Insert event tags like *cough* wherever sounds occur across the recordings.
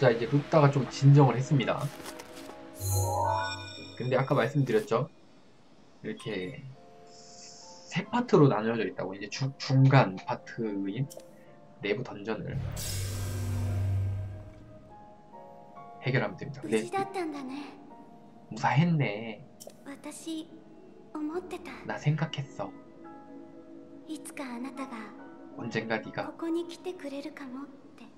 자 이제 눕다가 좀 진정을 했습니다. 근데 아까 말씀드렸죠? 이렇게 세 파트로 나눠져 있다고. 이제 주, 중간 파트인 내부 던전을 해결하면 됩니다. 근데 무사했네. 나 생각했어. 언젠가 네가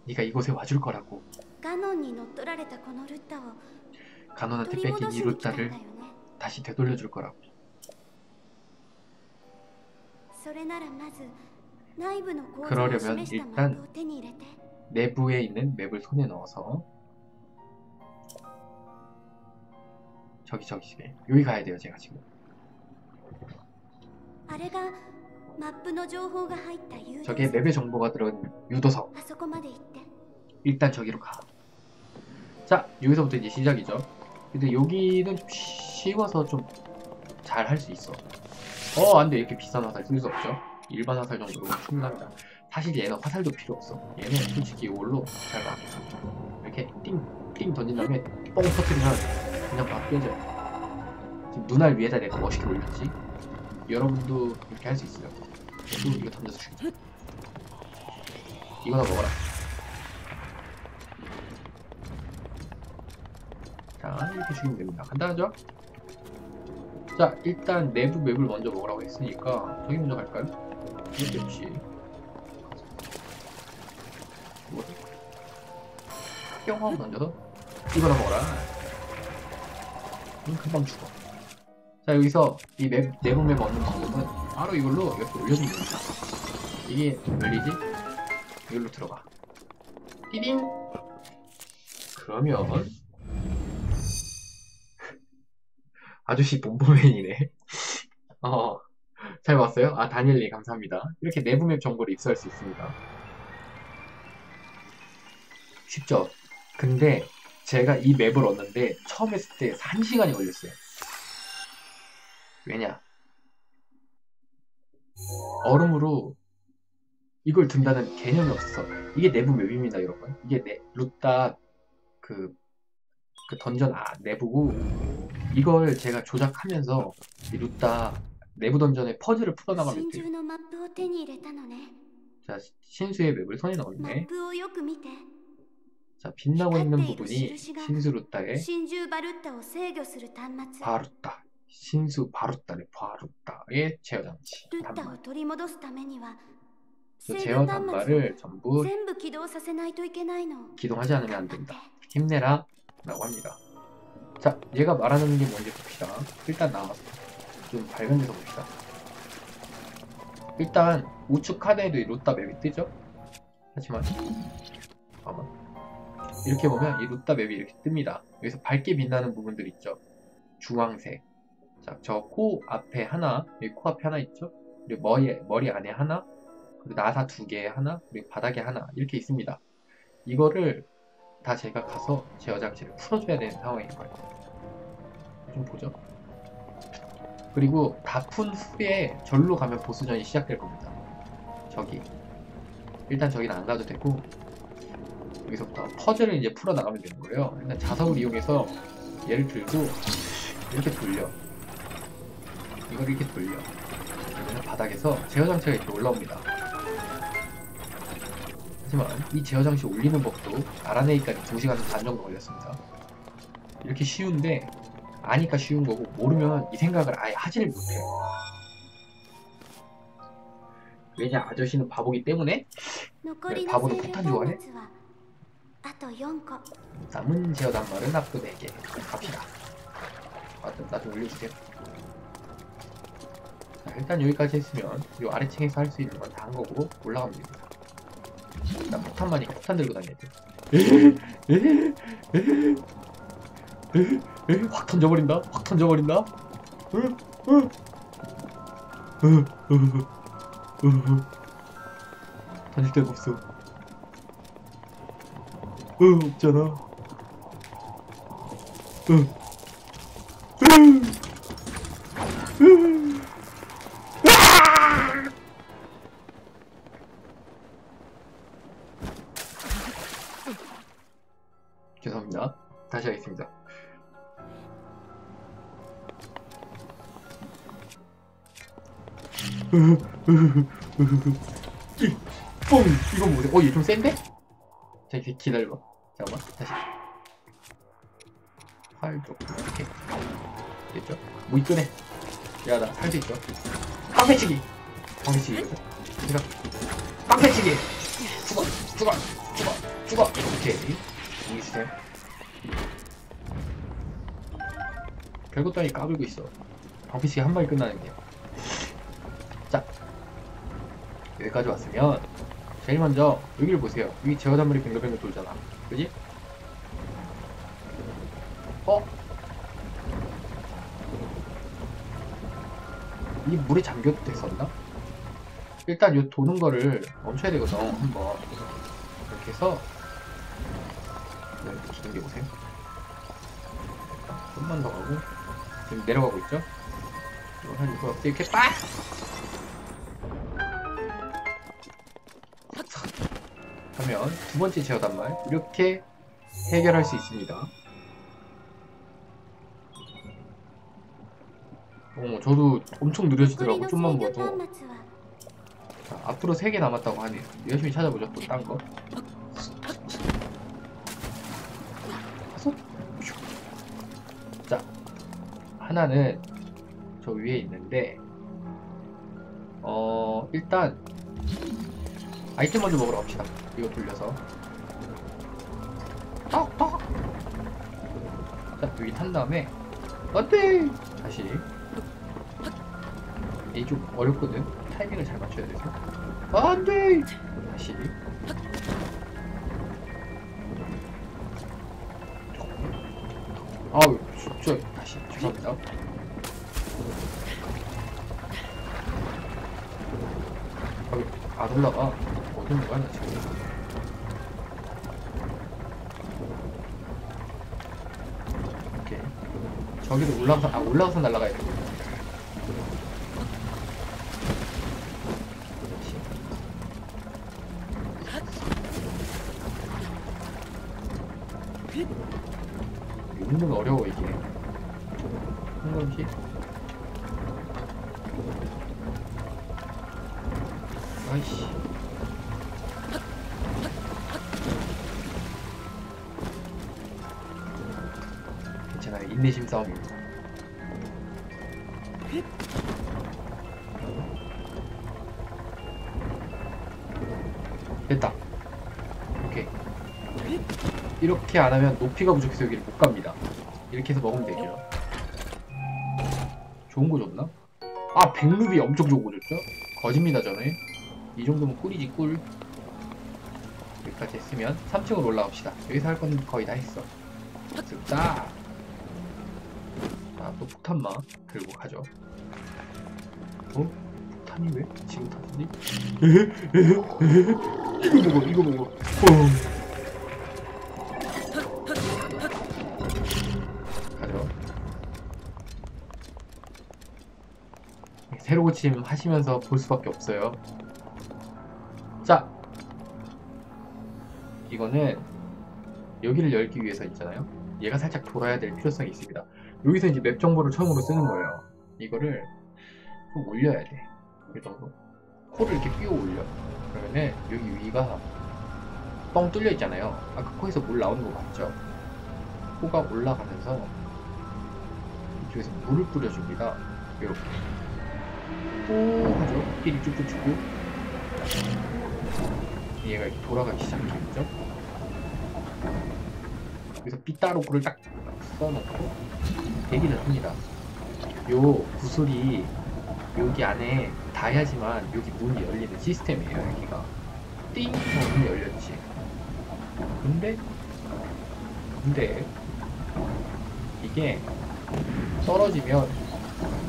네가 이곳에 와줄 거라고. ガノンに乗っ取られたこのルッタを 간원한테 取り 뺏긴 戻 이 しに来たんだよ 루따를 ね 다시 되돌려줄 거라고. それならまず内部の構造を 그러려면 示したマ 일단 ップを手に入れて 내부에 있는 맵을 손에 넣어서 저기 저기 저기 여기 가야 돼요 제가 지금 あれがマップの情報が入った誘導 저기에 맵의 정보가 들어간 유도석 あそこまで行って 일단 저기로 가. 자, 여기서부터 이제 시작이죠. 근데 여기는 좀 쉬워서 좀 잘 할 수 있어. 어, 안 돼. 이렇게 비싼 화살 쓸 수 없죠. 일반 화살 정도로 충분합니다. 사실 얘는 화살도 필요 없어. 얘는 솔직히 이걸로 잘 봐. 이렇게 띵, 띵 던진 다음에 뻥 터트리면 그냥 막 깨져요. 지금 눈알 위에다 내가 멋있게 올렸지. 여러분도 이렇게 할 수 있어요. 또 이거 던져서 죽이자. 이거나 먹어라. 자 이렇게 죽이면 됩니다 간단하죠? 자 일단 내부 맵을 먼저 먹으라고 했으니까 저기 먼저 갈까요? 이렇게 뭐지? 뿅 하고 던져서 이거나 먹어라 음, 금방 죽어 자 여기서 이 맵, 내부 맵 얻는 방법은 바로 이걸로 이렇게 올려주면 됩니다 이게 열리지? 이걸로 들어가 띠딩 그러면 아저씨 본보맨이네. *laughs* 어, 잘 봤어요? 아, 다니엘님 감사합니다. 이렇게 내부맵 정보를 입수할 수 있습니다. 쉽죠? 근데 제가 이 맵을 얻는데 처음 했을 때 1시간이 걸렸어요. 왜냐? 얼음으로 이걸 든다는 개념이 없어. 이게 내부 맵입니다, 여러분. 이게 내, 루따 그, 그 던전 아, 내부고 이걸 제가 조작하면서 이 루타 내부 던전의 퍼즐을 풀어나가면 자, 신수의 맵을 손에 넣었네. 자, 빛나고 있는 부분이 신수 루타의 바루타, 신수 바루타의 바루타의 제어 장치. 단말. 제어 단말을 전부 기동하지 않으면 안 된다. 힘내라 라고 합니다. 자, 얘가 말하는 게 뭔지 봅시다. 일단 나와서 좀 밝은 데서 봅시다. 일단 우측 카드에도 이 루따 맵이 뜨죠? 하지만 아마 이렇게 보면 이 루따 맵이 이렇게 뜹니다. 여기서 밝게 빛나는 부분들 있죠? 주황색. 자, 저 코 앞에 하나, 여기 코 앞에 하나 있죠? 그리고 머리, 머리 안에 하나, 그리고 나사 두 개에 하나, 그리고 바닥에 하나 이렇게 있습니다. 이거를 다 제가 가서 제어 장치를 풀어줘야 되는 상황인 거예요. 좀 보죠. 그리고 다 푼 후에 절로 가면 보스전이 시작될 겁니다. 저기. 일단 저기는 안 가도 되고 여기서부터 퍼즐을 이제 풀어 나가면 되는 거예요. 일단 자석을 이용해서 얘를 들고 이렇게 돌려. 이걸 이렇게 돌려. 바닥에서 제어 장치가 이렇게 올라옵니다. 하지만 이 제어 장치 올리는 법도 알아내기까지 2시간 반 정도 걸렸습니다. 이렇게 쉬운데 아니까 쉬운 거고 모르면 이 생각을 아예 하지를 못해요. 왜냐 아저씨는 바보기 때문에 바보는 폭탄 좋아해? 남은 제어 단말은 앞도 4개 갑시다. 맞다 나도 올려주세요. 자, 일단 여기까지 했으면 이 아래층에서 할 수 있는 건 다 한 거고 올라갑니다. 나 폭탄만이니까 폭탄 들고 다녀야 돼. 확 던져버린다. 확 던져버린다. 던질 데가 없어. 으, 없잖아. 으. 으. 뽕! 이건 뭐래? 어, 얘 좀 센데? 자, 이렇게 기다려봐. 잠깐만, 다시. 활 쪽, 이렇게. 됐죠? 뭐 있더네. 야, 나살수 있죠? 깡패치기! 깡패치기거든. 그래서, 깡패치기! 죽어! 죽어! 죽어! 죽어! 오케이. 여기 있어요. 별것도 아니 까불고 있어. 방피치기 한 방에 끝나는 게. 자, 여기까지 왔으면 제일 먼저 여기를 보세요. 여기 제어단물이 뱅글뱅글 돌잖아. 그지? 어? 이 물에 잠겨도 됐었나? 일단 요 도는 거를 멈춰야 되거든. 한번 이렇게 해서 네, 기둥 보세요. 좀만 더 가고 지금 내려가고 있죠? 한 이거 이렇게 빡! 하면 두 번째 제어 단말 이렇게 해결할 수 있습니다. 어, 저도 엄청 느려지더라고 좀만 봐도 자, 앞으로 3개 남았다고 하네요 열심히 찾아보죠 또 딴거. 자 하나는 저 위에 있는데 어 일단 아이템 먼저 먹으러 갑시다. 이거 돌려서. 떡, 떡! 자, 여기 탄 다음에, 안 돼! 다시. 이게 좀 어렵거든. 타이밍을 잘 맞춰야 돼서. 안 돼! 다시. 아우, 진짜, 다시. 죄송합니다. 아, 올라가? 오케이. 저기도 올라가서, 아, 올라가서 날아가야 돼. 은근 어려워 이게 이렇게 안 하면 높이가 부족해서 여기를 못 갑니다. 이렇게 해서 먹으면 되죠. 좋은 거 줬나? 아, 백루비 엄청 좋은 거 줬죠? 거짓니다, 저는. 이 정도면 꿀이지, 꿀. 여기까지 했으면 3층으로 올라갑시다. 여기서 할 건 거의 다 했어. 쓱다. 아, 또 폭탄마 들고 가죠. 어? 폭탄이 왜 지금 타지? *laughs* 이거 먹어, 이거 먹어. 어. 새로 고침 하시면서 볼 수밖에 없어요. 자, 이거는 여기를 열기 위해서 있잖아요. 얘가 살짝 돌아야 될 필요성이 있습니다. 여기서 이제 맵 정보를 처음으로 쓰는 거예요. 이거를 좀 올려야 돼. 이 정도. 코를 이렇게 끼워 올려. 그러면은 여기 위가 뻥 뚫려 있잖아요. 아까 코에서 물 나오는 거 맞죠? 코가 올라가면서 이쪽에서 물을 뿌려줍니다. 이렇게. 뽀 하죠. 필이 쭉쭉 주고 얘가 돌아가기 시작하겠죠. 그래서 삐따로구를 딱 써놓고 대기를 합니다. 요 구슬이 여기 안에 닿아야지만 여기 문이 열리는 시스템이에요. 여기가 띵 하면 문이 열렸지. 근데 근데 이게 떨어지면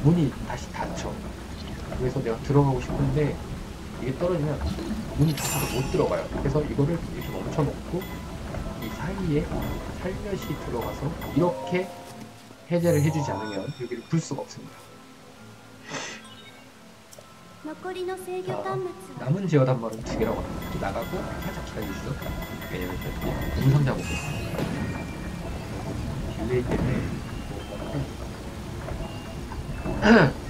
문이 다시 닫혀. 그래서 내가 들어가고 싶은데 이게 떨어지면 문이 닫혀서 못 들어가요. 그래서 이거를 이렇게 멈춰놓고 이 사이에 살며시 들어가서 이렇게 해제를 해주지 않으면 여기를 불 수가 없습니다. 자, 남은 제어 단말은 두 개라고 합니다. 나가고 살짝 기다려주시죠. 왜냐면 문 상자 먹고 딜레이 때문에 *clears throat*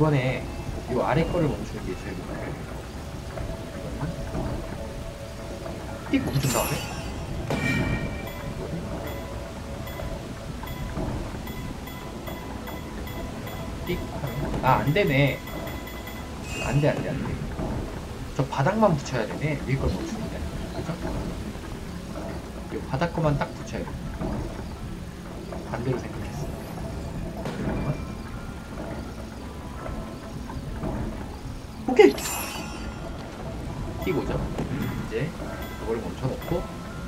이번에 이 아래 거를 멈추는 게 제일 좋아요. 띡 멈춘 다음에 띡 아 안 되네. 안 돼 안 돼 안 돼. 저 바닥만 붙여야 되네. 위에 걸 멈추는데 그죠? 이 바닥 거만 딱 붙여야 돼. 반대로 생각했어 잠깐만. 오케이. 끼고죠? 이제 이거를 멈춰놓고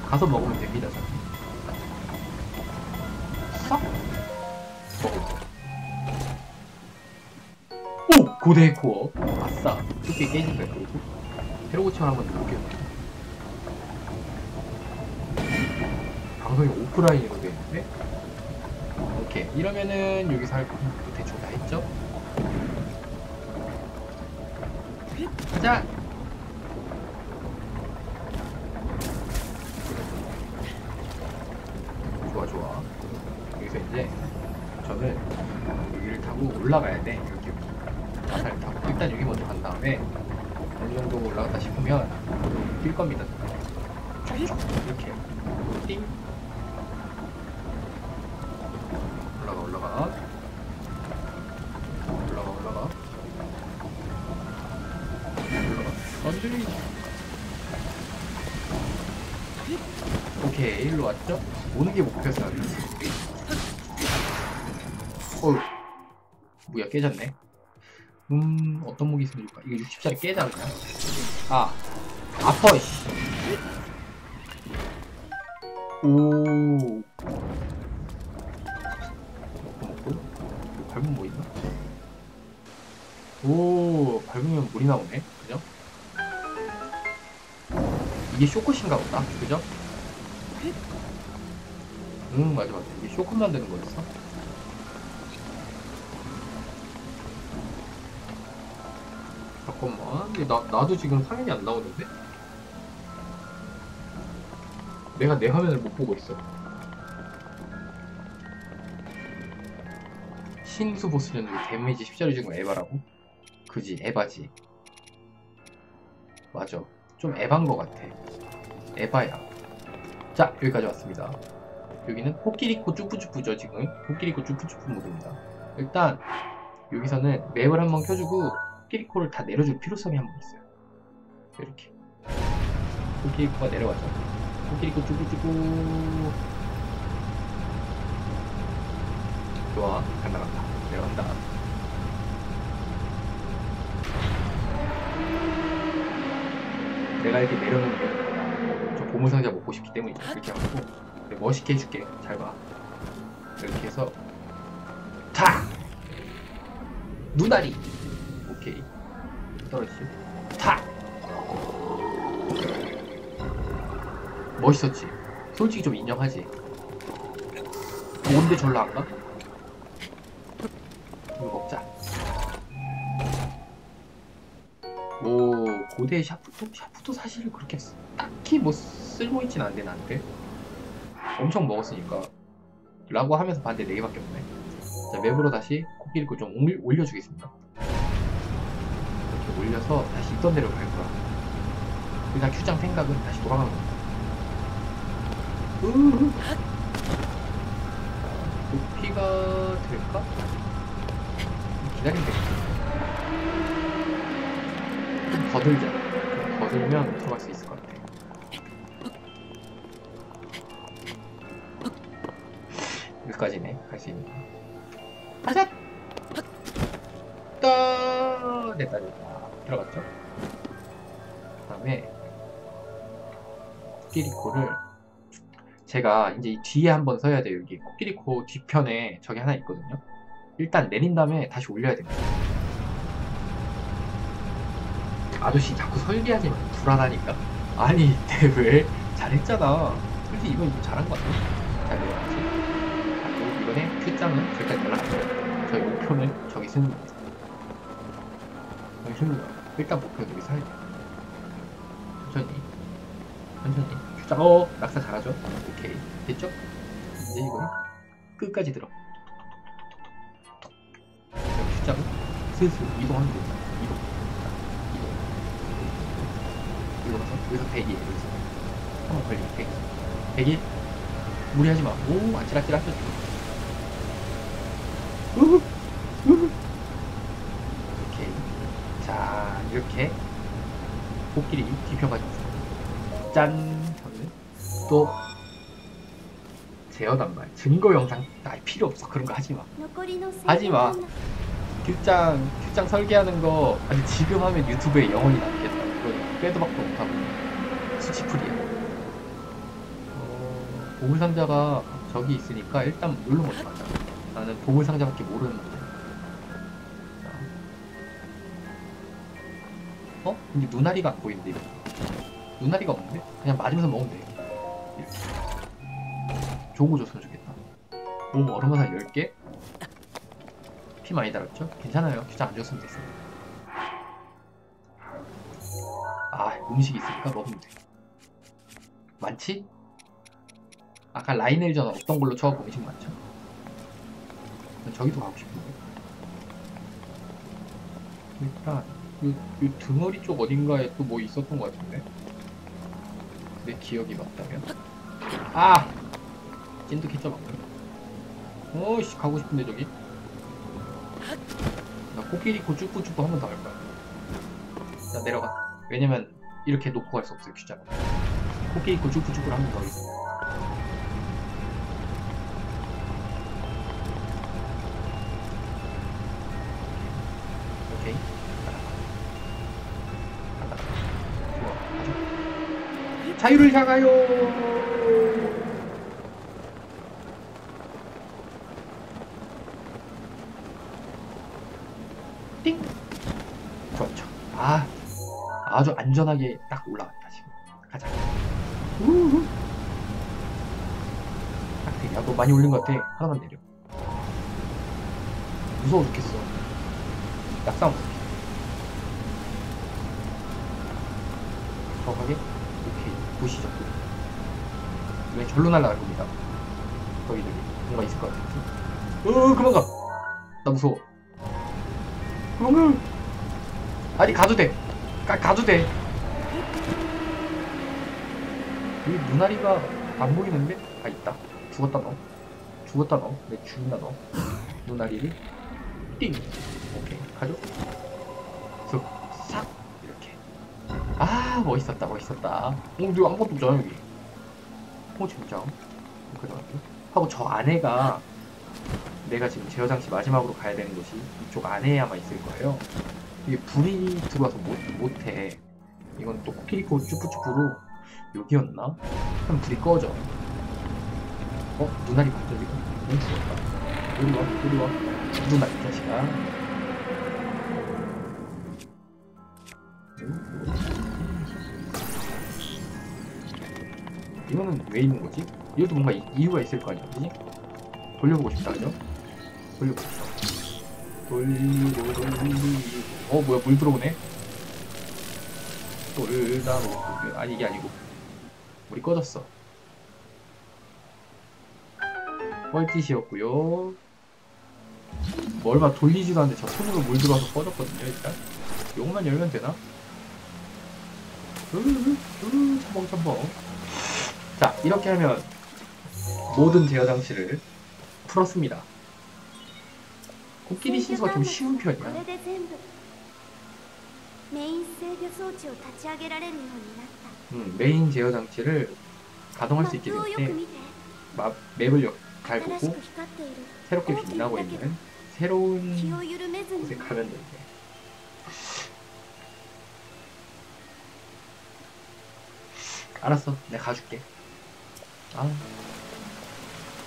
가서 먹으면 됩니다. 싹 오! 고대 코어. 아싸. 쉽게 깨진 거야 그리고 헤로고치만 한번 누를게요. 방송이 오프라인으로 되어 있는데? 오케이. 이러면은 여기서 할 대충 다 했죠? 가자! 좋아 좋아. 여기서 이제 저는 여기를 타고 올라가야 돼. 이렇게 마사를 타고. 일단 여기 먼저 간 다음에 어느 정도 올라갔다 싶으면 뛸 겁니다. 이렇게. 띵. 올라가 올라가 왔죠? 오는 게 목표였어 어휴 뭐야 깨졌네 음 어떤 무기 있으면 좋을까 이거 60짜리 깨자 그냥 아 아퍼 씨. 오 밟으면 뭐 있나? 오 밟으면 물이 나오네 그죠? 이게 쇼컷인가 보다 그죠? 응 맞아 맞아. 이게 쇼컷 만드는 거였어? 잠깐만. 나, 나도 지금 화면이 안 나오는데? 내가 내 화면을 못 보고 있어. 신수 보스전 중 데미지 10짜리 준거 에바라고? 그지 에바지. 맞아. 좀 에반 거 같아. 에바야. 자 여기까지 왔습니다 여기는 코끼리코 쭈푸쭈푸죠 지금. 코끼리코 쭈푸쭈푸 모드입니다. 일단 여기서는 맵을 한번 켜주고 코끼리코를 다 내려줄 필요성이 한번 있어요. 이렇게. 코끼리코가 내려가죠. 코끼리코 쭈푸쭈푸. 좋아. 간다 간다. 내려간다. 내가 이렇게 내려놓는 게저 보물상자 먹고 싶기 때문이죠. 이렇게 하고 멋있게 해줄게. 잘 봐. 이렇게 해서. 타 눈알이. 오케이. 떨어지죠? 타 멋있었지? 솔직히 좀 인정하지? 뭔데 절로 안 가? 이거 먹자. 뭐 고대 샤프도 샤프도 사실 그렇게 쓰- 딱히 뭐 쓸모 있진 않은데 나한테 엄청 먹었으니까 라고 하면서 봤는데 4개밖에 없네 자 맵으로 다시 코끼리코 좀 올- 올려 주겠습니다 이렇게 올려서 다시 있던 데로 갈 거야 일단 큐장 생각은 다시 돌아가는 겁니다 으흐. 높이가 될까? 기다리면 되겠다 좀 거들자. 좀 거들면 들어갈 수 있을 것 같아. 여기까지네. 갈수 있는 거. 가자! 따! 됐다, 됐다. 들어갔죠? 그 다음에, 코끼리코를, 제가 이제 이 뒤에 한번 서야 돼요. 여기 코끼리코 뒤편에 저기 하나 있거든요. 일단 내린 다음에 다시 올려야 됩니다. 아저씨 자꾸 설계하지 마. 불안하니까. 아니, *laughs* 왜? 잘했잖아. 솔직히 이건 좀 잘한 것 같아. 잘 내려갔지. 이번에 Q장은 저기까지 올라갔죠. 저희 목표는 저기 쓰는 거죠. 저기 쓰는 거. 일단 목표는 여기 살자. 천천히. 천천히. Q장, 어, 낙사 잘하죠? 오케이. 됐죠? 이제 이걸 끝까지 들어. 숫자로 슬슬 이동하면 됩니다. 이동. 이동. 이동해서 여기서 100일 여기서 한번 걸리면 100일. 100일 무리하지 마. 오 아찔아찔 하셨죠. 이렇게. 자, 이렇게. 코끼리 뒤편까지 있어요. 짠! 또, 제어단 말. 증거 영상, 나 필요 없어. 그런 거 하지 마. 하지 마. 큐장, 큐장 설계하는 거, 아니, 지금 하면 유튜브에 영원히 남겠다. 그거 빼도 박도 못하고. 수치풀이야. 어, 보물상자가 저기 있으니까 일단 물로 먼저 가자. 나는 보물 상자밖에 모르는데. 자. 어? 근데 눈아리가 안 보이는데 이거. 눈아리가 없는데? 그냥 맞으면서 먹으면 돼. 거 줬으면 좋겠다. 몸 얼음 화살 10개? 피 많이 달았죠? 괜찮아요. 규장 안 줬으면 됐어요. 아, 음식이 있으니까 먹으면 돼. 많지? 아까 라인을 전 없던 걸로 쳐갖고 음식 많죠? 난 저기도 가고 싶은데. 일단, 이, 이 등허리 쪽 어딘가에 또 뭐 있었던 것 같은데? 내 기억이 맞다면? 아! 찐득했죠, 방금. 어이씨, 가고 싶은데, 저기? 나 코끼리 코 쭈뿌쭈뿌 한번 더 할 거야. 자 내려가. 왜냐면 이렇게 놓고 갈 수 없어요 규자가. 코끼리 코 쭈뿌쭈뿌를 한번더 하겠습니다. 오케이. 가다. 가다. 좋아. 가 자. 자유를 향하여. 띵! 그렇죠. 아, 아주 안전하게 딱 올라갔다, 지금. 가자. 우후. 딱 돼. 야, 너 많이 올린 것 같아. 하나만 내려. 무서워 죽겠어. 약싸움 볼게. 정확하게? 보시죠. 왜 절로 날아갈 겁니다. 거기들이. 뭔가 있을 것 같은데. 어, 그만 가! 나 무서워. 그러면 아니 가도 돼. 가, 가도 돼. 여기 눈아리가 안 보이는데? 아 있다. 죽었다 너. 죽었다 너. 내 죽인다 너. 눈아리를 띵. 오케이 가죠. 슥. 아 멋있었다 멋있었다. 어 근데 아무것도 없잖아 여기. 어 진짜. 그래 하고 저 안에가 내가 지금 제어 장치 마지막으로 가야 되는 곳이 이쪽 안에 아마 있을 거예요. 이게 불이 들어와서 못, 못해. 이건 또 코끼리코 쭈뿌쭈뿌로 여기였나? 그럼 불이 꺼져. 어? 눈알이 갑자기 죽었다. 이리 와, 이리 와. 누나 이 자식아. 이거는 왜 있는 거지? 이것도 뭔가 이- 이유가 있을 거 아니야, 그지? 돌려보고 싶다, 그죠? 돌려보고 싶다. 돌리고, 돌리고. 어, 뭐야, 물 들어오네? 돌다 놓고. 아니, 이게 아니고. 물이 꺼졌어. 뻘짓이었고요 뭐 얼마 돌리지도 않는데 저 손으로 물 들어와서 꺼졌거든요, 일단. 요것만 열면 되나? 으으으, 첨벙첨벙. 자 이렇게 하면 모든 제어 장치를 풀었습니다. 코끼리 신수가 좀 쉬운 편이야. 음, 메인 제어 장치를 가동할 수 있기 때문에 맵, 맵을 잘 보고 새롭게 빛나고 있는 새로운 곳에 가면 되는데 알았어, 내가 가줄게. 아,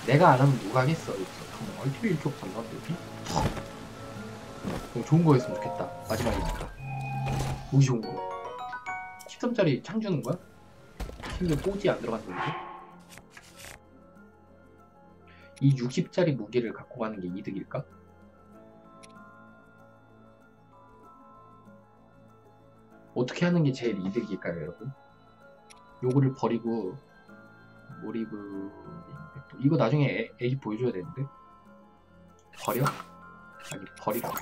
내가 안 하면 누가 하겠어? 정말 어떻게 이렇게 여기? 좀 좋은 거였으면 좋겠다. 마지막이니까. 무기 좋은 거. 13짜리 창 주는 거야? 심지어 꽂이 안 들어갔는데? 이 60짜리 무기를 갖고 가는 게 이득일까? 어떻게 하는 게 제일 이득일까요, 여러분? 요거를 버리고 몰입을 또 이거 나중에 애, 애기 보여줘야 되는데? 버려? *laughs* 아니 버리라고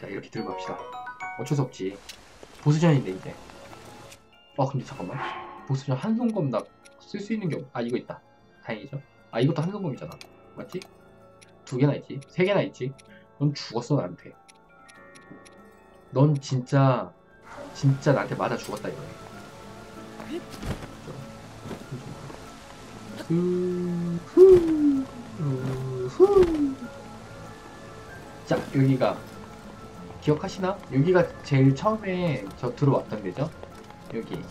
자 이렇게 들고 갑시다. 어쩔 수 없지. 보스전인데 이제. 어 근데 잠깐만. 보스전 한손검 나 쓸 수 있는 게 없... 아 이거 있다. 다행이죠. 아 이것도 한손검이잖아. 맞지? 두 개나 있지? 세 개나 있지? 넌 죽었어 나한테. 넌 진짜 진짜 나한테 맞아 죽었다 후. 자 여기가 기억하시나? 여기가 제일 처음에 저 들어왔던 데죠? 여기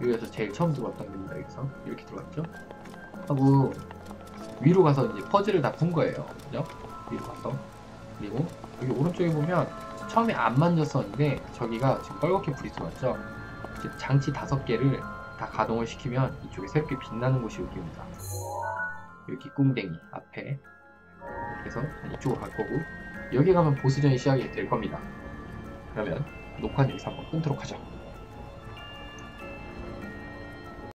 여기에서 제일 처음 들어왔던 데입니다 여기서 이렇게 들어왔죠? 하고 위로 가서 이제 퍼즐을 다 푼 거예요 그죠? 위로 가서 그리고 여기 오른쪽에 보면 처음에 안 만졌었는데 저기가 지금 빨갛게 불이 들어왔죠? 장치 다섯 개를 다 가동을 시키면 이쪽에 새롭게 빛나는 곳이 여기입니다. 여기 꿍댕이 앞에 그래서 이쪽으로 갈 거고 여기 가면 보스전이 시작이 될 겁니다. 그러면 녹화는 여기서 한번 끊도록 하죠.